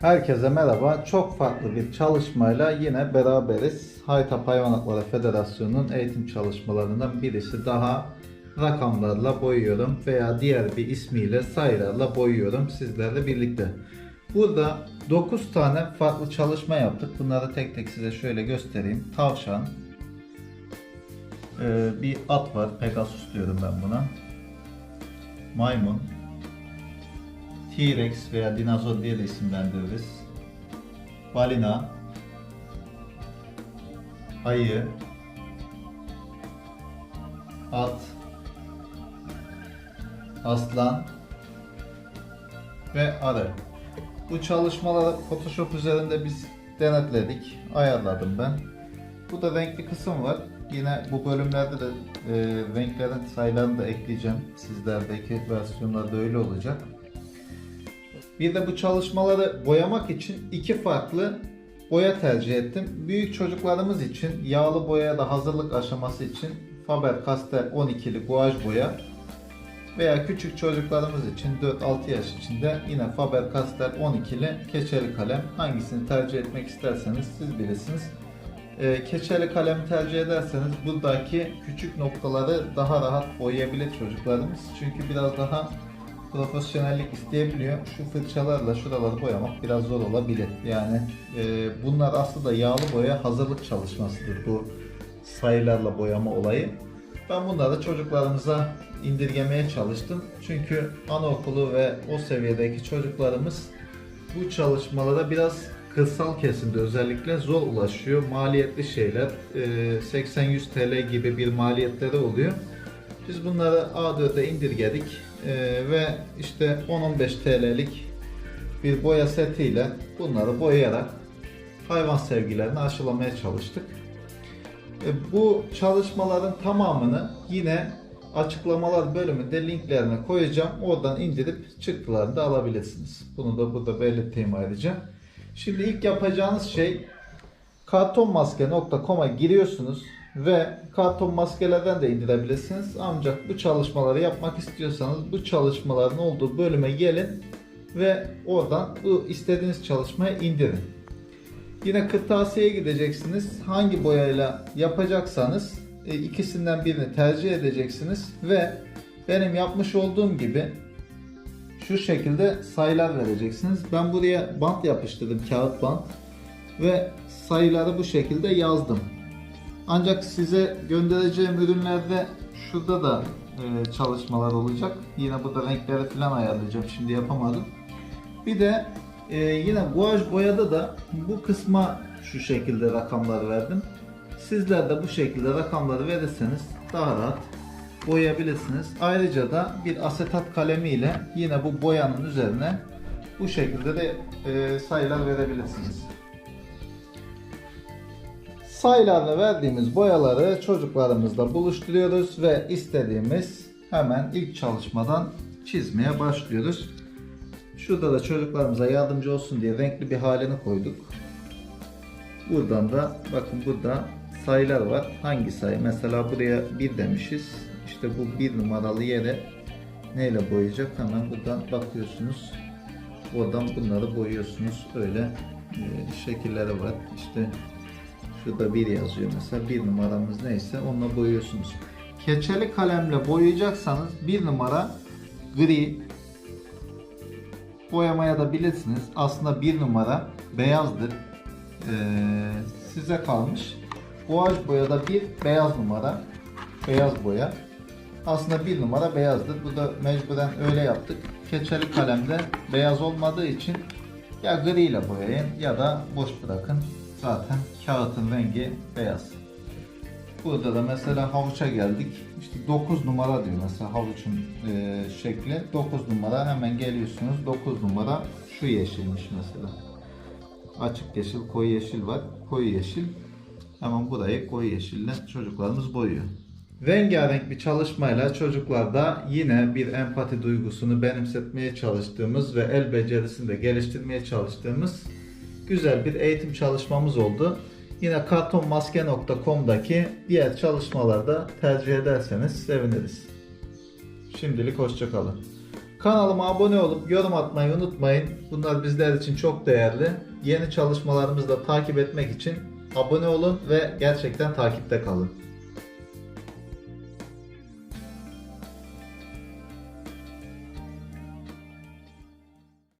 Herkese merhaba. Çok farklı bir çalışmayla yine beraberiz. Haytap Hayvan Hakları Federasyonu'nun eğitim çalışmalarından birisi daha rakamlarla boyuyorum veya diğer bir ismiyle sayılarla boyuyorum sizlerle birlikte. Burada 9 tane farklı çalışma yaptık. Bunları tek tek size şöyle göstereyim. Tavşan, ee, bir at var. Pegasus diyorum ben buna. Maymun, T-Rex veya dinozor diye de isimlendiririz. Balina, ayı, at, aslan ve arı. Bu çalışmaları Photoshop üzerinde biz denetledik, ayarladım ben. Bu da renkli kısım var. Yine bu bölümlerde de e, renklerin sayılarını da ekleyeceğim. Sizlerdeki versiyonlarda öyle olacak. Bir de bu çalışmaları boyamak için iki farklı boya tercih ettim. Büyük çocuklarımız için yağlı boyaya da hazırlık aşaması için Faber-Castell 12'li guaj boya veya küçük çocuklarımız için 4-6 yaş için de yine Faber-Castell 12'li keçeli kalem hangisini tercih etmek isterseniz siz bilirsiniz. Ee, keçeli kalem tercih ederseniz buradaki küçük noktaları daha rahat boyayabilir çocuklarımız. Çünkü biraz daha profesyonellik isteyebiliyor. Şu fırçalarla şuraları boyamak biraz zor olabilir. Yani e, bunlar aslında yağlı boya hazırlık çalışmasıdır bu sayılarla boyama olayı. Ben bunları çocuklarımıza indirgemeye çalıştım. Çünkü anaokulu ve o seviyedeki çocuklarımız bu çalışmalara biraz kırsal kesimde özellikle zor ulaşıyor. Maliyetli şeyler e, 80-100 TL gibi bir maliyetleri oluyor. Biz bunları A4'e indirgedik e, ve işte 10-15 TL'lik bir boya setiyle bunları boyayarak hayvan sevgilerini aşılamaya çalıştık. E, bu çalışmaların tamamını yine açıklamalar bölümünde linklerine koyacağım. Oradan indirip çıktılarını da alabilirsiniz. Bunu da burada belirteyim ayrıca. Şimdi ilk yapacağınız şey kartonmaske.com'a giriyorsunuz ve karton maskelerden de indirebilirsiniz. Ancak bu çalışmaları yapmak istiyorsanız bu çalışmaların olduğu bölüme gelin ve oradan bu istediğiniz çalışmayı indirin. Yine kırtasiyeye gideceksiniz. Hangi boyayla yapacaksanız e, ikisinden birini tercih edeceksiniz ve benim yapmış olduğum gibi şu şekilde sayılar vereceksiniz. Ben buraya bant yapıştırdım, kağıt bant ve sayıları bu şekilde yazdım. Ancak size göndereceğim ürünlerde şurada da e, çalışmalar olacak. Yine burada renkleri falan ayarlayacağım. Şimdi yapamadım. Bir de e, yine guaj boyada da bu kısma şu şekilde rakamlar verdim. Sizler de bu şekilde rakamları verirseniz daha rahat boyayabilirsiniz. Ayrıca da bir asetat kalemi ile yine bu boyanın üzerine bu şekilde de e, sayılar verebilirsiniz. Sayılarla verdiğimiz boyaları çocuklarımızla buluşturuyoruz ve istediğimiz hemen ilk çalışmadan çizmeye başlıyoruz. Şurada da çocuklarımıza yardımcı olsun diye renkli bir halini koyduk. Buradan da bakın burada sayılar var. Hangi sayı? Mesela buraya 1 demişiz. İşte bu 1 numaralı yere neyle boyayacak? Hemen buradan bakıyorsunuz. Oradan bunları boyuyorsunuz. Öyle e, şekilleri var. İşte şurada 1 yazıyor mesela. 1 numaramız neyse onunla boyuyorsunuz. Keçeli kalemle boyayacaksanız 1 numara gri boyamaya da bilirsiniz. Aslında 1 numara beyazdır. Ee, size kalmış. Guaj boyada bir beyaz numara. Beyaz boya. Aslında bir numara beyazdır. Bu da mecburen öyle yaptık. Keçeli kalemde beyaz olmadığı için ya gri ile boyayın ya da boş bırakın. Zaten kağıtın rengi beyaz. Burada da mesela havuça geldik. İşte 9 numara diyor mesela havuçun e, şekli. 9 numara hemen geliyorsunuz. 9 numara şu yeşilmiş mesela. Açık yeşil, koyu yeşil var. Koyu yeşil. Hemen burayı koyu yeşille çocuklarımız boyuyor. Rengarenk bir çalışmayla çocuklarda yine bir empati duygusunu benimsetmeye çalıştığımız ve el becerisini de geliştirmeye çalıştığımız güzel bir eğitim çalışmamız oldu. Yine kartonmaske.com'daki diğer çalışmalarda tercih ederseniz seviniriz. Şimdilik hoşçakalın. Kanalıma abone olup yorum atmayı unutmayın. Bunlar bizler için çok değerli. Yeni çalışmalarımızı da takip etmek için abone olun ve gerçekten takipte kalın.